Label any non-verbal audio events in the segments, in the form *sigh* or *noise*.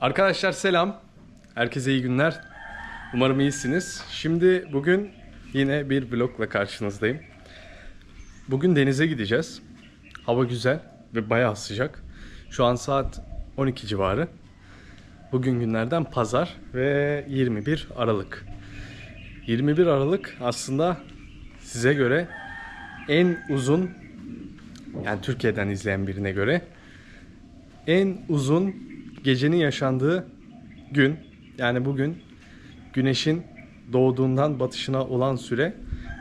Arkadaşlar selam. Herkese iyi günler. Umarım iyisiniz. Şimdi bugün yine bir vlogla karşınızdayım. Bugün denize gideceğiz. Hava güzel ve bayağı sıcak. Şu an saat 12 civarı. Bugün günlerden pazar ve 21 Aralık. 21 Aralık aslında size göre en uzun yani Türkiye'den izleyen birine göre en uzun gecenin yaşandığı gün yani bugün güneşin doğduğundan batışına olan süre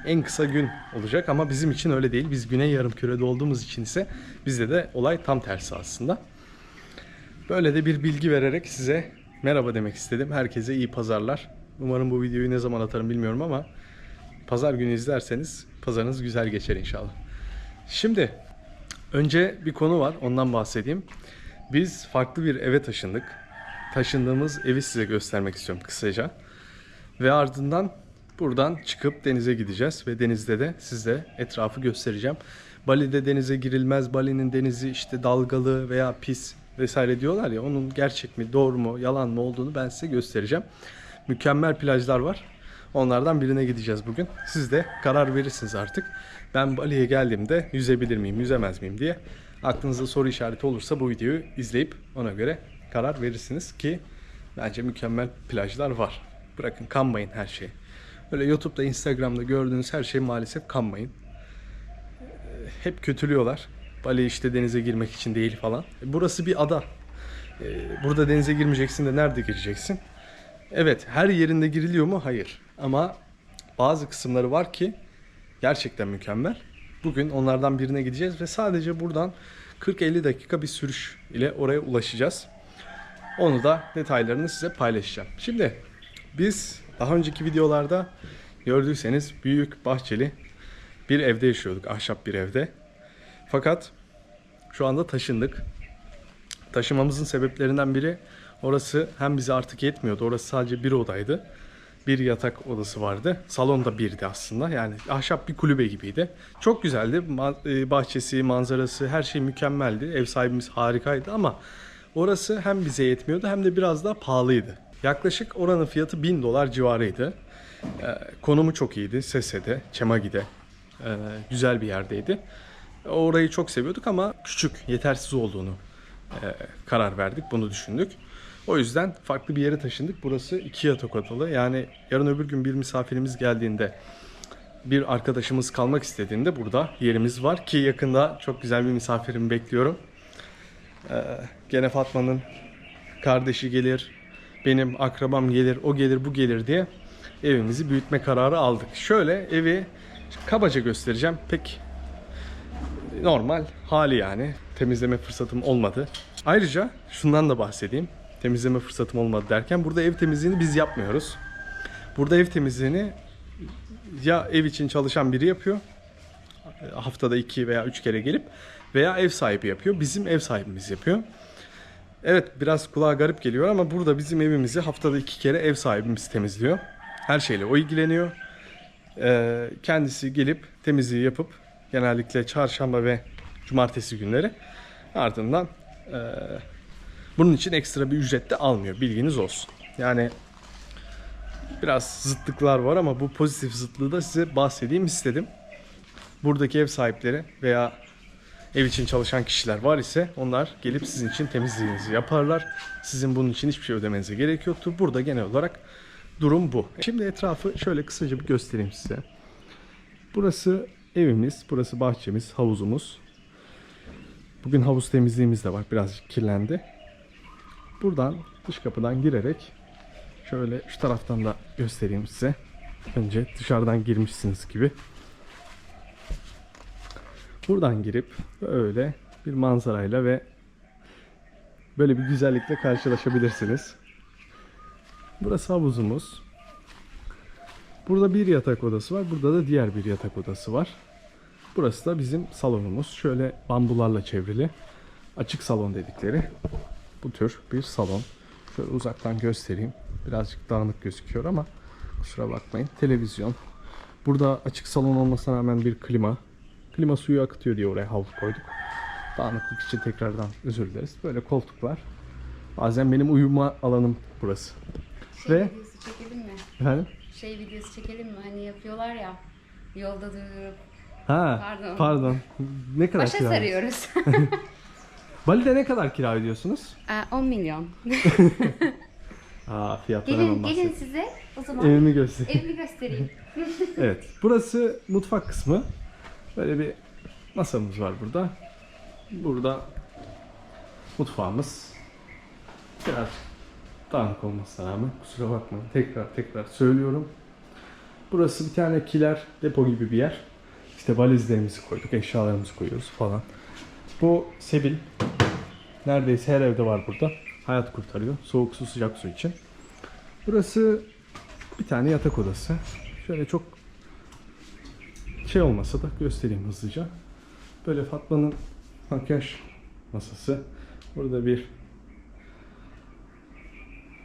en kısa gün olacak ama bizim için öyle değil. Biz güney yarımkürede olduğumuz için ise bizde de olay tam tersi aslında. Böyle de bir bilgi vererek size merhaba demek istedim. Herkese iyi pazarlar. Umarım bu videoyu ne zaman atarım bilmiyorum ama pazar günü izlerseniz pazarınız güzel geçer inşallah. Şimdi önce bir konu var ondan bahsedeyim. Biz farklı bir eve taşındık. Taşındığımız evi size göstermek istiyorum kısaca. Ve ardından buradan çıkıp denize gideceğiz ve denizde de size etrafı göstereceğim. Bali'de denize girilmez, Bali'nin denizi işte dalgalı veya pis vesaire diyorlar ya onun gerçek mi, doğru mu, yalan mı olduğunu ben size göstereceğim. Mükemmel plajlar var. Onlardan birine gideceğiz bugün. Siz de karar verirsiniz artık. Ben Bali'ye geldiğimde yüzebilir miyim, yüzemez miyim diye aklınızda soru işareti olursa bu videoyu izleyip ona göre karar verirsiniz ki bence mükemmel plajlar var. Bırakın kanmayın her şeyi. Öyle YouTube'da, Instagram'da gördüğünüz her şey maalesef kanmayın. Ee, Hep kötülüyorlar. Bali işte denize girmek için değil falan. E, Burası bir ada. Ee, Burada denize girmeyeceksin de nerede gireceksin? Evet, her yerinde giriliyor mu? Hayır. Ama bazı kısımları var ki gerçekten mükemmel. Bugün onlardan birine gideceğiz ve sadece buradan 40-50 dakika bir sürüş ile oraya ulaşacağız. Onu da detaylarını size paylaşacağım. Şimdi biz daha önceki videolarda gördüyseniz büyük bahçeli bir evde yaşıyorduk. Ahşap bir evde. Fakat şu anda taşındık. Taşımamızın sebeplerinden biri orası hem bize artık yetmiyordu. Orası sadece bir odaydı. Bir yatak odası vardı. Salon da birdi aslında. Yani ahşap bir kulübe gibiydi. Çok güzeldi. E, Bahçesi, manzarası, her şey mükemmeldi. Ev sahibimiz harikaydı ama orası hem bize yetmiyordu hem de biraz daha pahalıydı. Yaklaşık oranın fiyatı 1000 dolar civarıydı. Ee, Konumu çok iyiydi. Sese'de, Çemagi'de. Ee, Güzel bir yerdeydi. Orayı çok seviyorduk ama küçük, yetersiz olduğunu e, karar verdik. Bunu düşündük. O yüzden farklı bir yere taşındık. Burası iki yatak odalı. Yani yarın öbür gün bir misafirimiz geldiğinde bir arkadaşımız kalmak istediğinde burada yerimiz var ki yakında çok güzel bir misafirimi bekliyorum. Ee, gene Fatma'nın kardeşi gelir, benim akrabam gelir, o gelir, bu gelir diye evimizi büyütme kararı aldık. Şöyle evi kabaca göstereceğim. Pek normal hali yani. Temizleme fırsatım olmadı. Ayrıca şundan da bahsedeyim. Temizleme fırsatım olmadı derken burada ev temizliğini biz yapmıyoruz. Burada ev temizliğini ya ev için çalışan biri yapıyor. Haftada iki veya üç kere gelip veya ev sahibi yapıyor. Bizim ev sahibimiz yapıyor. Evet biraz kulağa garip geliyor ama burada bizim evimizi haftada iki kere ev sahibimiz temizliyor. Her şeyle o ilgileniyor. Ee, kendisi gelip temizliği yapıp genellikle çarşamba ve cumartesi günleri ardından e, bunun için ekstra bir ücret de almıyor. Bilginiz olsun. Yani biraz zıtlıklar var ama bu pozitif zıtlığı da size bahsedeyim istedim. Buradaki ev sahipleri veya ev için çalışan kişiler var ise onlar gelip sizin için temizliğinizi yaparlar. Sizin bunun için hiçbir şey ödemenize gerek yoktur. Burada genel olarak durum bu. Şimdi etrafı şöyle kısaca bir göstereyim size. Burası evimiz, burası bahçemiz, havuzumuz. Bugün havuz temizliğimiz de var. Birazcık kirlendi. Buradan dış kapıdan girerek şöyle şu taraftan da göstereyim size. Önce dışarıdan girmişsiniz gibi. Buradan girip böyle bir manzarayla ve böyle bir güzellikle karşılaşabilirsiniz. Burası havuzumuz. Burada bir yatak odası var. Burada da diğer bir yatak odası var. Burası da bizim salonumuz. Şöyle bambularla çevrili. Açık salon dedikleri. Bu tür bir salon. Şöyle uzaktan göstereyim. Birazcık dağınık gözüküyor ama kusura bakmayın. Televizyon. Burada açık salon olmasına rağmen bir klima. Klima suyu akıtıyor diye oraya havlu koyduk. Dağınıklık için tekrardan özür dileriz. Böyle koltuklar. Bazen benim uyuma alanım burası. Şey Ve- videosu çekelim mi? Efendim? Şey videosu çekelim mi? Hani yapıyorlar ya. Yolda durdurup Ha, Pardon. pardon. Ne kadar başa sarıyoruz. *laughs* *laughs* Bali'de ne kadar kira ödüyorsunuz? *laughs* Aa, 10 milyon. Aa, fiyatlar gelin gelin size o zaman Evimi göster. evimi göstereyim. *laughs* Evet. Burası mutfak kısmı. Böyle bir masamız var burada. Burada mutfağımız. Biraz dağınık olmasına rağmen kusura bakmayın. Tekrar tekrar söylüyorum. Burası bir tane kiler depo gibi bir yer. İşte valizlerimizi koyduk, eşyalarımızı koyuyoruz falan. Bu sebil. Neredeyse her evde var burada. Hayat kurtarıyor. Soğuk su, sıcak su için. Burası bir tane yatak odası. Şöyle çok şey olmasa da göstereyim hızlıca. Böyle Fatma'nın makyaj masası. Burada bir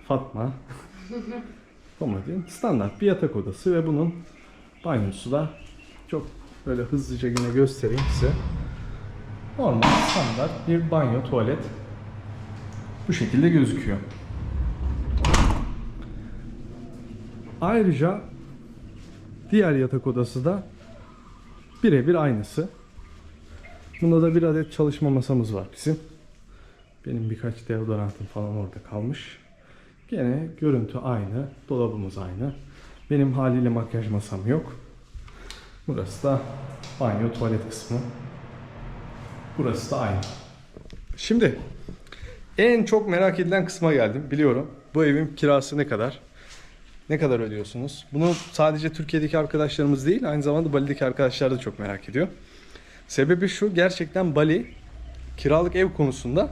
Fatma *laughs* komodin standart bir yatak odası ve bunun banyosu da çok böyle hızlıca yine göstereyim size. Normal standart bir banyo tuvalet bu şekilde gözüküyor. Ayrıca diğer yatak odası da birebir aynısı. Bunda da bir adet çalışma masamız var bizim. Benim birkaç deodorantım falan orada kalmış. Gene görüntü aynı, dolabımız aynı. Benim haliyle makyaj masam yok. Burası da banyo tuvalet kısmı. Burası da aynı. Şimdi en çok merak edilen kısma geldim biliyorum. Bu evin kirası ne kadar? Ne kadar ödüyorsunuz? Bunu sadece Türkiye'deki arkadaşlarımız değil, aynı zamanda Bali'deki arkadaşlar da çok merak ediyor. Sebebi şu, gerçekten Bali kiralık ev konusunda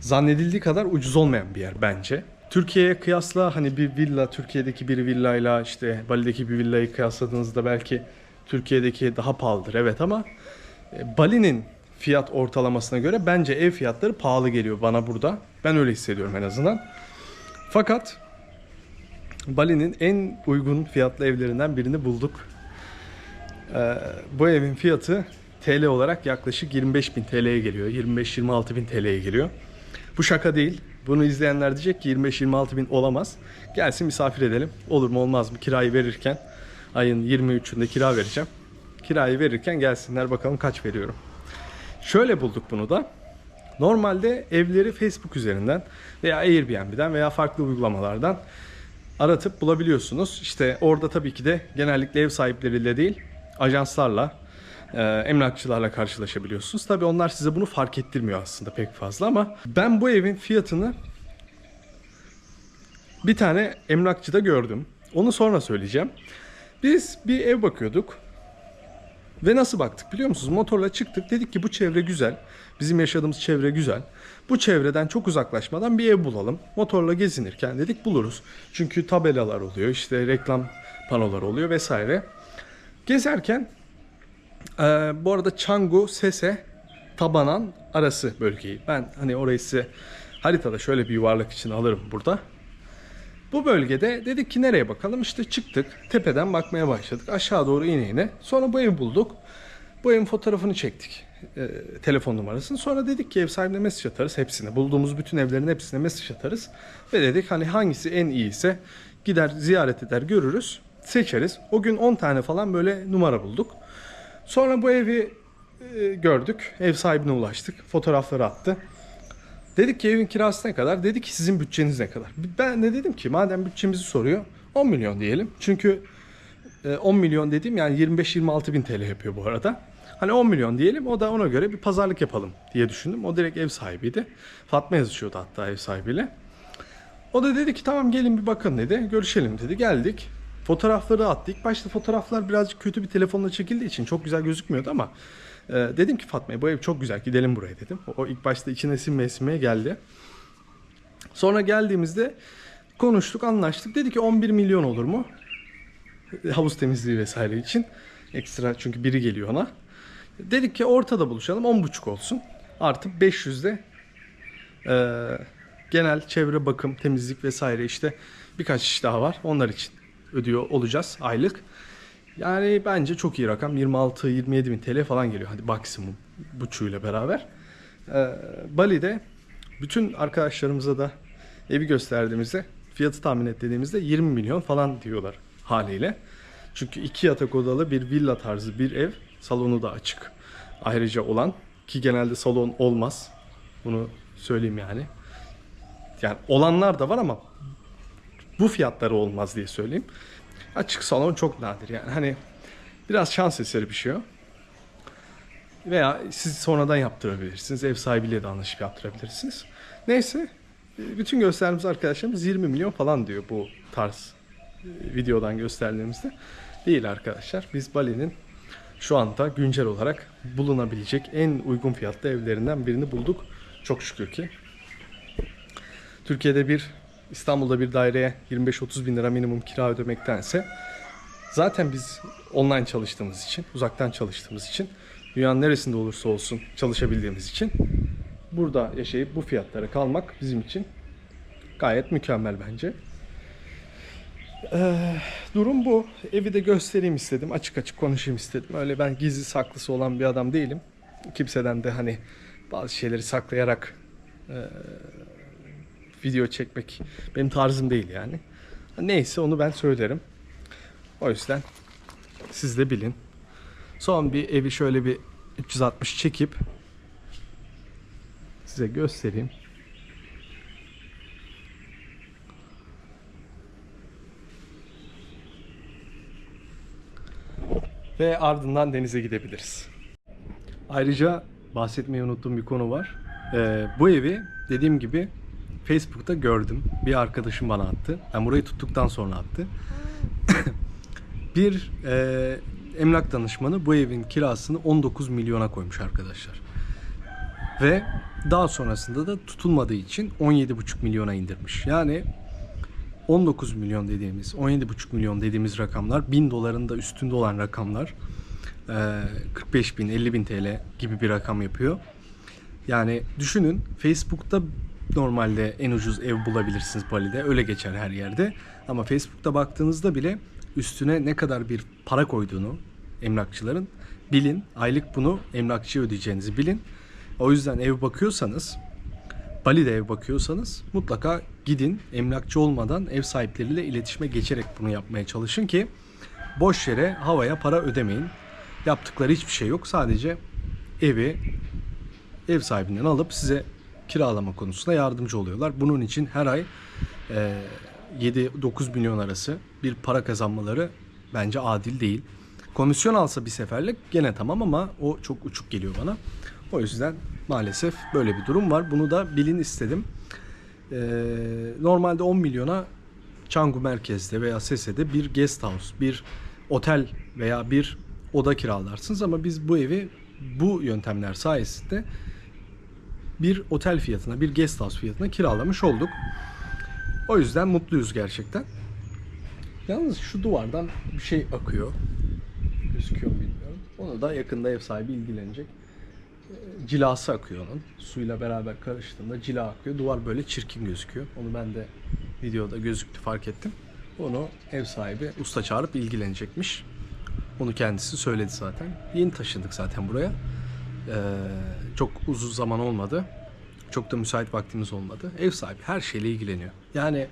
zannedildiği kadar ucuz olmayan bir yer bence. Türkiye'ye kıyasla hani bir villa, Türkiye'deki bir villayla işte Bali'deki bir villayı kıyasladığınızda belki Türkiye'deki daha pahalıdır evet ama e, Bali'nin fiyat ortalamasına göre bence ev fiyatları pahalı geliyor bana burada. Ben öyle hissediyorum en azından. Fakat Bali'nin en uygun fiyatlı evlerinden birini bulduk. Ee, bu evin fiyatı TL olarak yaklaşık 25 bin TL'ye geliyor. 25-26 bin TL'ye geliyor. Bu şaka değil. Bunu izleyenler diyecek ki 25-26 bin olamaz. Gelsin misafir edelim. Olur mu olmaz mı? Kirayı verirken ayın 23'ünde kira vereceğim. Kirayı verirken gelsinler bakalım kaç veriyorum. Şöyle bulduk bunu da. Normalde evleri Facebook üzerinden veya Airbnb'den veya farklı uygulamalardan aratıp bulabiliyorsunuz. İşte orada tabii ki de genellikle ev sahipleriyle değil, ajanslarla, e, emlakçılarla karşılaşabiliyorsunuz. Tabii onlar size bunu fark ettirmiyor aslında pek fazla ama ben bu evin fiyatını bir tane emlakçıda gördüm. Onu sonra söyleyeceğim. Biz bir ev bakıyorduk. Ve nasıl baktık biliyor musunuz? Motorla çıktık. Dedik ki bu çevre güzel. Bizim yaşadığımız çevre güzel. Bu çevreden çok uzaklaşmadan bir ev bulalım. Motorla gezinirken dedik buluruz. Çünkü tabelalar oluyor, işte reklam panoları oluyor vesaire. Gezerken eee, bu arada Çangu, Sese, Tabanan arası bölgeyi. Ben hani orayı size haritada şöyle bir yuvarlak için alırım burada. Bu bölgede dedik ki nereye bakalım? İşte çıktık. Tepeden bakmaya başladık. Aşağı doğru ine ine. Sonra bu evi bulduk. Bu evin fotoğrafını çektik. e, telefon numarasını. Sonra dedik ki ev sahibine mesaj atarız hepsine. Bulduğumuz bütün evlerin hepsine mesaj atarız. Ve dedik hani hangisi en iyiyse gider ziyaret eder görürüz. Seçeriz. O gün 10 tane falan böyle numara bulduk. Sonra bu evi e, gördük. Ev sahibine ulaştık. Fotoğrafları attı. Dedik ki evin kirası ne kadar? Dedi ki sizin bütçeniz ne kadar? Ben de dedim ki madem bütçemizi soruyor 10 milyon diyelim. Çünkü e, 10 milyon dediğim yani 25-26 bin TL yapıyor bu arada. Hani 10 milyon diyelim o da ona göre bir pazarlık yapalım diye düşündüm. O direkt ev sahibiydi. Fatma yazışıyordu hatta ev sahibiyle. O da dedi ki tamam gelin bir bakın dedi. Görüşelim dedi. Geldik. Fotoğrafları attı. İlk başta fotoğraflar birazcık kötü bir telefonla çekildiği için çok güzel gözükmüyordu ama e, dedim ki Fatma'ya bu ev çok güzel gidelim buraya dedim. O, ilk başta içine sinmeye sinmeye geldi. Sonra geldiğimizde konuştuk anlaştık. Dedi ki 11 milyon olur mu? Havuz temizliği vesaire için. Ekstra çünkü biri geliyor ona. Dedik ki ortada buluşalım 10,5 olsun. Artı 500'de ee, genel çevre bakım, temizlik vesaire işte birkaç iş daha var. Onlar için ödüyor olacağız aylık. Yani bence çok iyi rakam. 26-27 bin TL falan geliyor. Hadi maksimum buçuğuyla beraber. Ee, Bali'de bütün arkadaşlarımıza da evi gösterdiğimizde fiyatı tahmin et dediğimizde 20 milyon falan diyorlar haliyle. Çünkü iki yatak odalı bir villa tarzı bir ev. Salonu da açık. Ayrıca olan ki genelde salon olmaz. Bunu söyleyeyim yani. Yani olanlar da var ama bu fiyatları olmaz diye söyleyeyim. Açık salon çok nadir yani. Hani biraz şans eseri bir şey o. Veya siz sonradan yaptırabilirsiniz. Ev sahibiyle de anlaşıp yaptırabilirsiniz. Neyse. e, Bütün gösterdiğimiz arkadaşlarımız 20 milyon falan diyor bu tarz e, videodan gösterdiğimizde. Değil arkadaşlar. Biz Bali'nin şu anda güncel olarak bulunabilecek en uygun fiyatlı evlerinden birini bulduk. Çok şükür ki. Türkiye'de bir İstanbul'da bir daireye 25-30 bin lira minimum kira ödemektense zaten biz online çalıştığımız için, uzaktan çalıştığımız için, dünyanın neresinde olursa olsun çalışabildiğimiz için burada yaşayıp bu fiyatlara kalmak bizim için gayet mükemmel bence. Ee, durum bu. Evi de göstereyim istedim. Açık açık konuşayım istedim. Öyle ben gizli saklısı olan bir adam değilim. Kimseden de hani bazı şeyleri saklayarak video çekmek benim tarzım değil yani. Neyse onu ben söylerim. O yüzden siz de bilin. Son bir evi şöyle bir 360 çekip size göstereyim. Ve ardından denize gidebiliriz. Ayrıca bahsetmeyi unuttuğum bir konu var. Ee, bu evi dediğim gibi Facebook'ta gördüm. Bir arkadaşım bana attı. Ben burayı tuttuktan sonra attı. *coughs* bir e, emlak danışmanı bu evin kirasını 19 milyona koymuş arkadaşlar. Ve daha sonrasında da tutulmadığı için 17,5 milyona indirmiş. Yani 19 milyon dediğimiz, 17,5 milyon dediğimiz rakamlar 1000 doların da üstünde olan rakamlar. Ee, 45 bin, 50 bin TL gibi bir rakam yapıyor. Yani düşünün Facebook'ta normalde en ucuz ev bulabilirsiniz Bali'de. Öyle geçer her yerde. Ama Facebook'ta baktığınızda bile üstüne ne kadar bir para koyduğunu emlakçıların bilin. Aylık bunu emlakçıya ödeyeceğinizi bilin. O yüzden ev bakıyorsanız Bali'de ev bakıyorsanız mutlaka gidin emlakçı olmadan ev sahipleriyle iletişime geçerek bunu yapmaya çalışın ki boş yere havaya para ödemeyin. Yaptıkları hiçbir şey yok. Sadece evi ev sahibinden alıp size kiralama konusunda yardımcı oluyorlar. Bunun için her ay e, 7-9 milyon arası bir para kazanmaları bence adil değil. Komisyon alsa bir seferlik gene tamam ama o çok uçuk geliyor bana. O yüzden maalesef böyle bir durum var. Bunu da bilin istedim. E, normalde 10 milyona Canggu merkezde veya Sese'de bir guest house, bir otel veya bir oda kiralarsınız ama biz bu evi bu yöntemler sayesinde bir otel fiyatına, bir guest house fiyatına kiralamış olduk. O yüzden mutluyuz gerçekten. Yalnız şu duvardan bir şey akıyor. Gözüküyor mu bilmiyorum. Onu da yakında ev sahibi ilgilenecek. Ee, Cilası akıyor onun. Suyla beraber karıştığında cila akıyor. Duvar böyle çirkin gözüküyor. Onu ben de videoda gözüktü fark ettim. Onu ev sahibi usta çağırıp ilgilenecekmiş. Onu kendisi söyledi zaten. Yeni taşındık zaten buraya. Ee, çok uzun zaman olmadı. Çok da müsait vaktimiz olmadı. Ev sahibi her şeyle ilgileniyor. Yani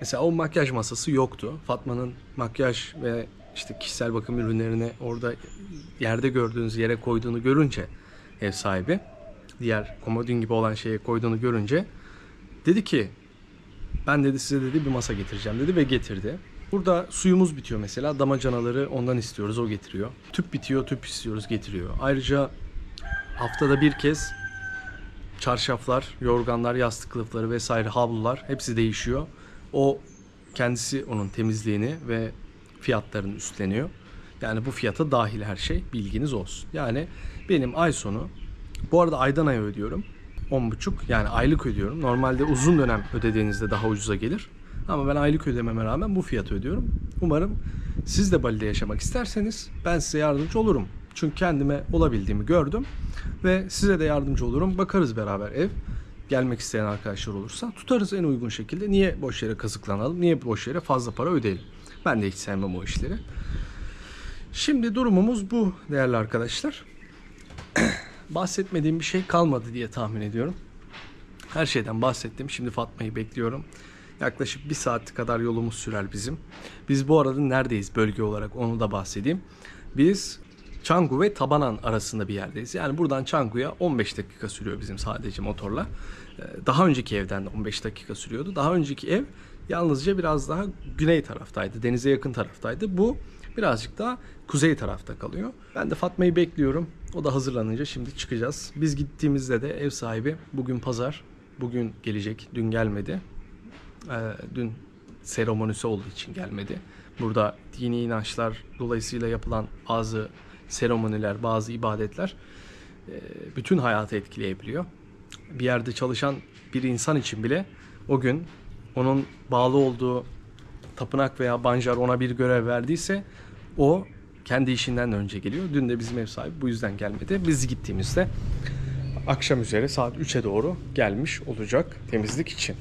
mesela o makyaj masası yoktu. Fatma'nın makyaj ve işte kişisel bakım ürünlerini orada yerde gördüğünüz yere koyduğunu görünce ev sahibi diğer komodin gibi olan şeye koyduğunu görünce dedi ki ben dedi size dedi bir masa getireceğim dedi ve getirdi. Burada suyumuz bitiyor mesela. Damacanaları ondan istiyoruz. O getiriyor. Tüp bitiyor. Tüp istiyoruz. Getiriyor. Ayrıca haftada bir kez çarşaflar, yorganlar, yastık kılıfları vesaire havlular hepsi değişiyor. O kendisi onun temizliğini ve fiyatlarını üstleniyor. Yani bu fiyata dahil her şey bilginiz olsun. Yani benim ay sonu bu arada aydan aya ödüyorum. 10,5 yani aylık ödüyorum. Normalde uzun dönem ödediğinizde daha ucuza gelir. Ama ben aylık ödememe rağmen bu fiyatı ödüyorum. Umarım siz de Bali'de yaşamak isterseniz ben size yardımcı olurum. Çünkü kendime olabildiğimi gördüm ve size de yardımcı olurum. Bakarız beraber ev. Gelmek isteyen arkadaşlar olursa tutarız en uygun şekilde. Niye boş yere kazıklanalım? Niye boş yere fazla para ödeyelim? Ben de hiç sevmem o işleri. Şimdi durumumuz bu değerli arkadaşlar. *clears throat* Bahsetmediğim bir şey kalmadı diye tahmin ediyorum. Her şeyden bahsettim. Şimdi Fatma'yı bekliyorum. Yaklaşık bir saat kadar yolumuz sürer bizim. Biz bu arada neredeyiz bölge olarak onu da bahsedeyim. Biz Canggu ve Tabanan arasında bir yerdeyiz. Yani buradan Canggu'ya 15 dakika sürüyor bizim sadece motorla. Ee, Daha önceki evden de 15 dakika sürüyordu. Daha önceki ev yalnızca biraz daha güney taraftaydı. Denize yakın taraftaydı. Bu birazcık daha kuzey tarafta kalıyor. Ben de Fatma'yı bekliyorum. O da hazırlanınca şimdi çıkacağız. Biz gittiğimizde de ev sahibi bugün pazar. Bugün gelecek. Dün gelmedi. Ee, dün seremonisi olduğu için gelmedi. Burada dini inançlar dolayısıyla yapılan bazı seremoniler, bazı ibadetler e, bütün hayatı etkileyebiliyor. Bir yerde çalışan bir insan için bile o gün onun bağlı olduğu tapınak veya banjar ona bir görev verdiyse o kendi işinden de önce geliyor. Dün de bizim ev sahibi bu yüzden gelmedi. Biz gittiğimizde akşam üzeri saat 3'e doğru gelmiş olacak temizlik için.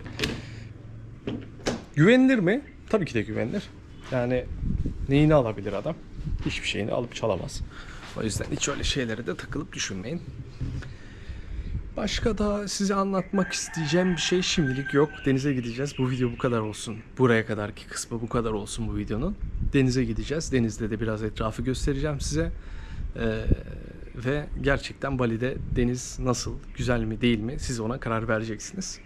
Güvenilir mi? Tabii ki de güvenilir. Yani neyini alabilir adam? Hiçbir şeyini alıp çalamaz. O yüzden hiç öyle şeylere de takılıp düşünmeyin. Başka da size anlatmak isteyeceğim bir şey şimdilik yok. Denize gideceğiz. Bu video bu kadar olsun. Buraya kadarki kısmı bu kadar olsun bu videonun. Denize gideceğiz. Denizde de biraz etrafı göstereceğim size. Ee, ve gerçekten Bali'de deniz nasıl, güzel mi değil mi siz ona karar vereceksiniz.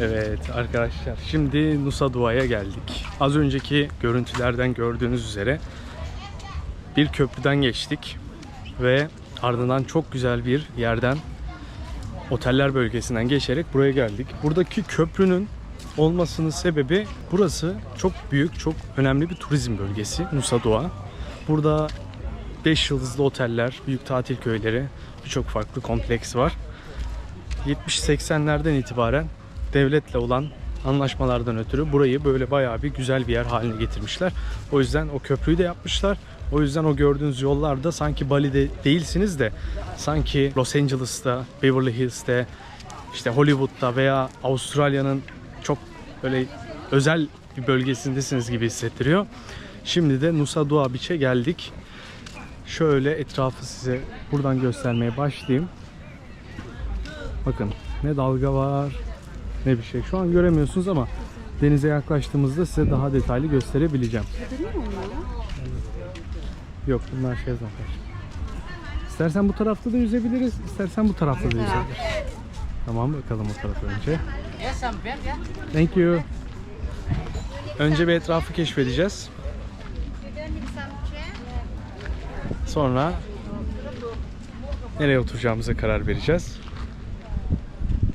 Evet arkadaşlar şimdi Nusa Dua'ya geldik. Az önceki görüntülerden gördüğünüz üzere bir köprüden geçtik ve ardından çok güzel bir yerden oteller bölgesinden geçerek buraya geldik. Buradaki köprünün olmasının sebebi burası çok büyük, çok önemli bir turizm bölgesi Nusa Dua. Burada 5 yıldızlı oteller, büyük tatil köyleri, birçok farklı kompleks var. 70-80'lerden itibaren devletle olan anlaşmalardan ötürü burayı böyle bayağı bir güzel bir yer haline getirmişler. O yüzden o köprüyü de yapmışlar. O yüzden o gördüğünüz yollarda sanki Bali'de değilsiniz de sanki Los Angeles'ta, Beverly Hills'te, işte Hollywood'da veya Avustralya'nın çok böyle özel bir bölgesindesiniz gibi hissettiriyor. Şimdi de Nusa Dua Beach'e geldik. Şöyle etrafı size buradan göstermeye başlayayım. Bakın ne dalga var ne bir şey. Şu an göremiyorsunuz ama denize yaklaştığımızda size daha detaylı gösterebileceğim. Yok bunlar şey zaten. İstersen bu tarafta da yüzebiliriz, istersen bu tarafta da yüzebiliriz. Tamam bakalım o tarafa önce. Thank you. Önce bir etrafı keşfedeceğiz. Sonra nereye oturacağımıza karar vereceğiz.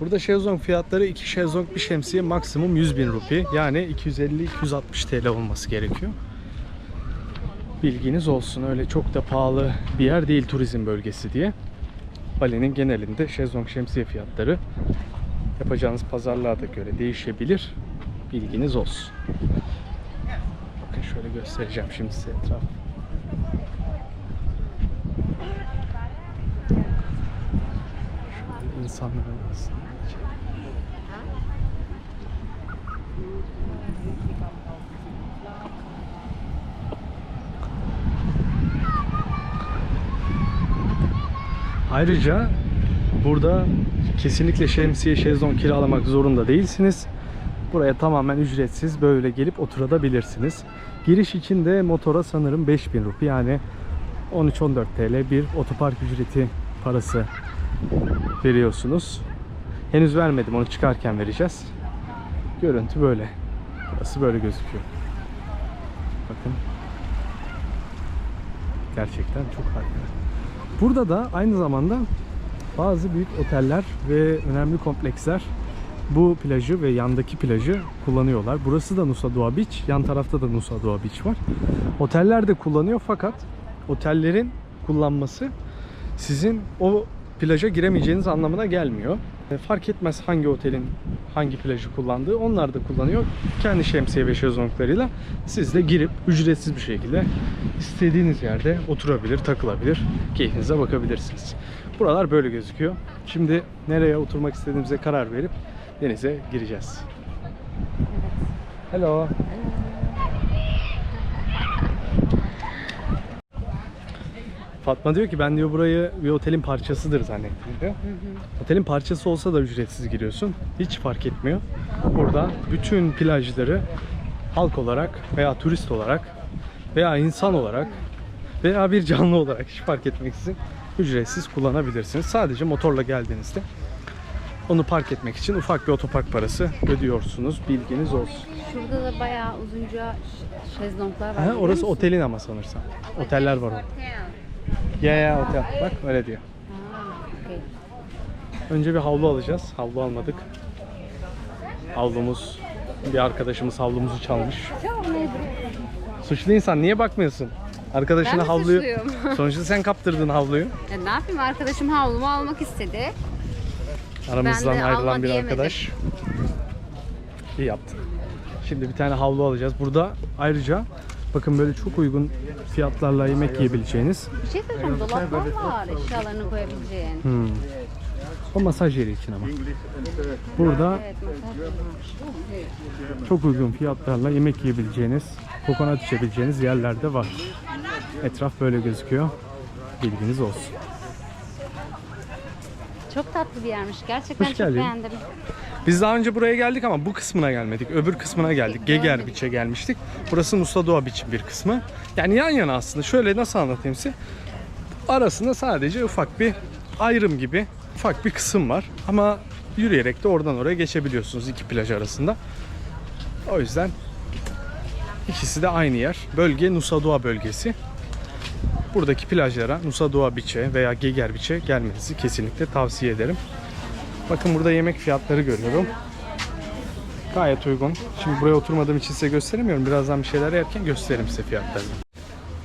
Burada şezlong fiyatları 2 şezlong bir şemsiye maksimum 100 bin rupi. Yani 250-260 TL olması gerekiyor. Bilginiz olsun öyle çok da pahalı bir yer değil turizm bölgesi diye. Bali'nin genelinde şezlong şemsiye fiyatları yapacağınız pazarlığa da göre değişebilir. Bilginiz olsun. Bakın şöyle göstereceğim şimdi size etrafı. İnsanlar arasında. Ayrıca burada kesinlikle şemsiye şezlong kiralamak zorunda değilsiniz. Buraya tamamen ücretsiz böyle gelip oturabilirsiniz. Giriş için de motora sanırım 5000 rupi yani 13-14 TL bir otopark ücreti parası veriyorsunuz. Henüz vermedim onu çıkarken vereceğiz. Görüntü böyle. Burası böyle gözüküyor. Bakın. Gerçekten çok harika. Burada da aynı zamanda bazı büyük oteller ve önemli kompleksler bu plajı ve yandaki plajı kullanıyorlar. Burası da Nusa Dua Beach, yan tarafta da Nusa Dua Beach var. Oteller de kullanıyor fakat otellerin kullanması sizin o plaja giremeyeceğiniz anlamına gelmiyor. E, Fark etmez hangi otelin hangi plajı kullandığı onlar da kullanıyor. Kendi şemsiye ve şezlonglarıyla siz de girip ücretsiz bir şekilde istediğiniz yerde oturabilir, takılabilir, keyfinize bakabilirsiniz. Buralar böyle gözüküyor. Şimdi nereye oturmak istediğimize karar verip denize gireceğiz. Hello. Fatma diyor ki ben diyor burayı bir otelin parçasıdır zannettim diyor. Otelin parçası olsa da ücretsiz giriyorsun. Hiç fark etmiyor. Burada bütün plajları halk olarak veya turist olarak veya insan olarak veya bir canlı olarak hiç fark etmeksizin ücretsiz kullanabilirsiniz. Sadece motorla geldiğinizde onu park etmek için ufak bir otopark parası ödüyorsunuz. Bilginiz olsun. Şurada da bayağı uzunca şezlonglar var. Ha, orası musun? otelin ama sanırsam. Oteller var orada. Ya ya otel. Bak öyle diyor. Önce bir havlu alacağız. Havlu almadık. Havlumuz bir arkadaşımız havlumuzu çalmış. Suçlu insan niye bakmıyorsun? Arkadaşına Ben mi havluyu suçluyum? *laughs* sonuçta sen kaptırdın havluyu. Ya ne yapayım arkadaşım havlumu almak istedi. Aramızdan Ben de ayrılan alma bir diyemedim. arkadaş. İyi yaptın. Şimdi bir tane havlu alacağız. Burada ayrıca bakın böyle çok uygun fiyatlarla yemek yiyebileceğiniz Bir şey söyleyeceğim dolaplar var eşyalarını koyabileceğin. Hmm. O masaj yeri için ama. Burada Evet masaj var. çok uygun fiyatlarla yemek yiyebileceğiniz, kokonat içebileceğiniz yerler de var. Etraf böyle gözüküyor. Bilginiz olsun. Çok tatlı bir yermiş. Gerçekten Hoş çok geldin. beğendim. Biz daha önce buraya geldik ama bu kısmına gelmedik. Öbür kısmına geldik. Geger Beach'e gelmiştik. Burası Nusa Dua Beach'in bir kısmı. Yani yan yana aslında. Şöyle nasıl anlatayım size? Arasında sadece ufak bir ayrım gibi ufak bir kısım var. Ama yürüyerek de oradan oraya geçebiliyorsunuz iki plaj arasında. O yüzden ikisi de aynı yer. Bölge Nusa Dua bölgesi. Buradaki plajlara Nusa Dua Beach'e veya Geger Beach'e gelmenizi kesinlikle tavsiye ederim. Bakın burada yemek fiyatları görüyorum. Gayet uygun. Şimdi buraya oturmadığım için size gösteremiyorum. Birazdan bir şeyler yerken gösteririm size fiyatlarını.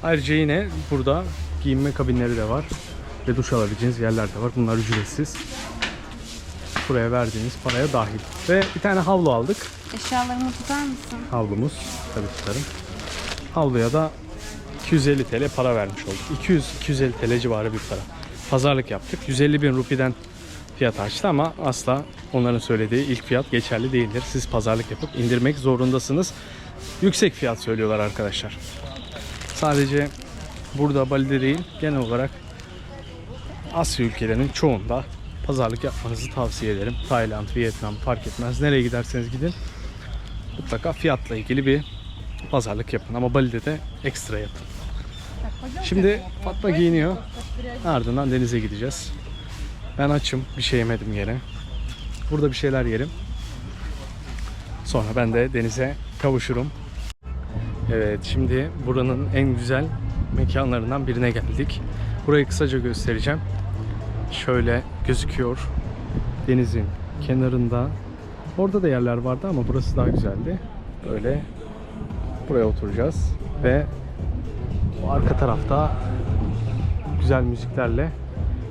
Ayrıca yine burada giyinme kabinleri de var. Ve duş alabileceğiniz yerler de var. Bunlar ücretsiz. buraya verdiğiniz paraya dahil. Ve bir tane havlu aldık. Eşyalarımı tutar mısın? Havlumuz. Tabii tutarım. Havluya da 250 TL para vermiş olduk. 200-250 TL civarı bir para. Pazarlık yaptık. 150 bin rupiden fiyat açtı ama asla onların söylediği ilk fiyat geçerli değildir. Siz pazarlık yapıp indirmek zorundasınız. Yüksek fiyat söylüyorlar arkadaşlar. Sadece burada Bali'de değil genel olarak Asya ülkelerinin çoğunda pazarlık yapmanızı tavsiye ederim. Tayland, Vietnam fark etmez. Nereye giderseniz gidin mutlaka fiyatla ilgili bir pazarlık yapın. Ama Bali'de de ekstra yapın. Şimdi Fatma giyiniyor. Ardından denize gideceğiz. Ben açım. Bir şey yemedim yine. Burada bir şeyler yerim. Sonra ben de denize kavuşurum. Evet şimdi buranın en güzel mekanlarından birine geldik. Burayı kısaca göstereceğim. Şöyle gözüküyor. Denizin kenarında. Orada da yerler vardı ama burası daha güzeldi. Böyle buraya oturacağız ve arka tarafta güzel müziklerle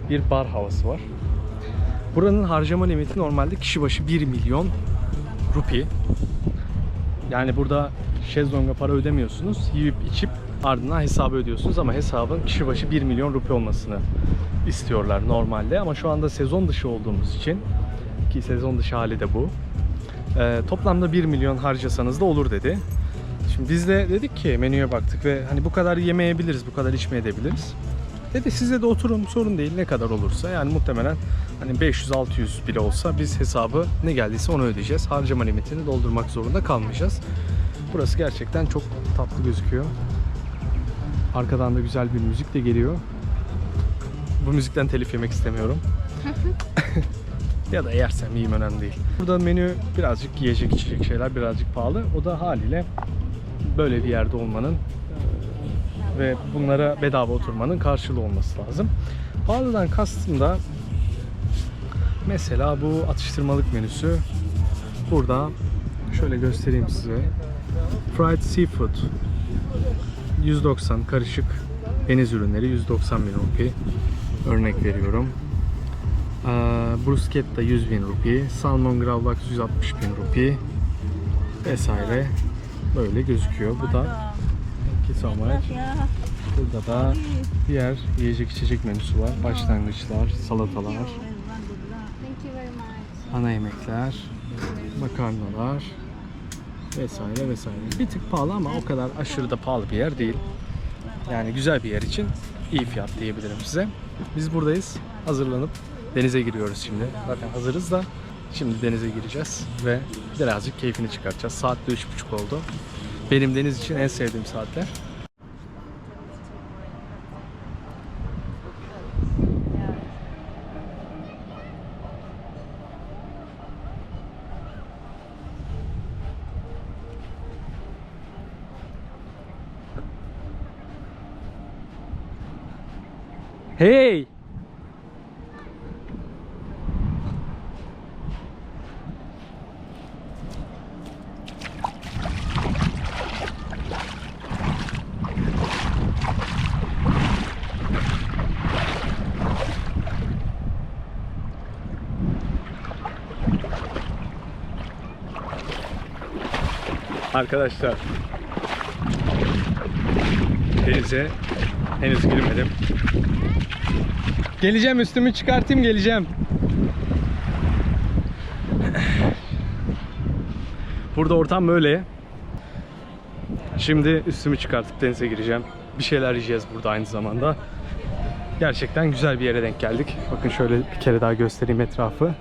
bir bar havası var. Buranın harcama limiti normalde kişi başı 1 milyon rupi. Yani burada şezlonga para ödemiyorsunuz. Yiyip içip ardından hesabı ödüyorsunuz ama hesabın kişi başı 1 milyon rupi olmasını istiyorlar normalde. Ama şu anda sezon dışı olduğumuz için ki sezon dışı hali de bu. Ee, toplamda 1 milyon harcasanız da olur dedi. Şimdi biz de dedik ki menüye baktık ve hani bu kadar yemeyebiliriz, bu kadar içmeyebiliriz. Dedi size de oturun sorun değil ne kadar olursa yani muhtemelen hani 500-600 bile olsa biz hesabı ne geldiyse onu ödeyeceğiz. Harcama limitini doldurmak zorunda kalmayacağız. Burası gerçekten çok tatlı gözüküyor. Arkadan da güzel bir müzik de geliyor. Bu müzikten telif yemek istemiyorum. *laughs* ya da yersem yiyeyim önemli değil. Burada menü birazcık yiyecek içecek şeyler birazcık pahalı. O da haliyle böyle bir yerde olmanın ve bunlara bedava oturmanın karşılığı olması lazım. Pahalıdan kastım da mesela bu atıştırmalık menüsü burada şöyle göstereyim size. Fried Seafood 190 karışık deniz ürünleri 190 bin rupi örnek veriyorum. Ee, bruschetta 100 bin rupi, salmon gravlax 160 bin rupi vesaire böyle gözüküyor. Bu da you so much. Burada da diğer yiyecek içecek menüsü var. Başlangıçlar, salatalar, ana yemekler, makarnalar vesaire vesaire. Bir tık pahalı ama o kadar aşırı da pahalı bir yer değil. Yani güzel bir yer için iyi fiyat diyebilirim size. Biz buradayız. Hazırlanıp denize giriyoruz şimdi. Zaten hazırız da şimdi denize gireceğiz ve birazcık keyfini çıkartacağız. Saat de 3.30 oldu. Benim deniz için en sevdiğim saatler. Hey! Arkadaşlar denize henüz girmedim. Geleceğim üstümü çıkartayım geleceğim. Burada ortam böyle. Şimdi üstümü çıkartıp denize gireceğim. Bir şeyler yiyeceğiz burada aynı zamanda. Gerçekten güzel bir yere denk geldik. Bakın şöyle bir kere daha göstereyim etrafı.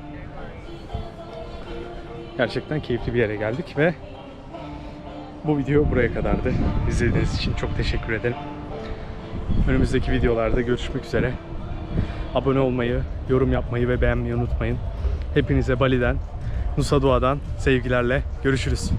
Gerçekten keyifli bir yere geldik ve bu video buraya kadardı. İzlediğiniz için çok teşekkür ederim. Önümüzdeki videolarda görüşmek üzere. Abone olmayı, yorum yapmayı ve beğenmeyi unutmayın. Hepinize Bali'den, Nusa Doğa'dan sevgilerle görüşürüz.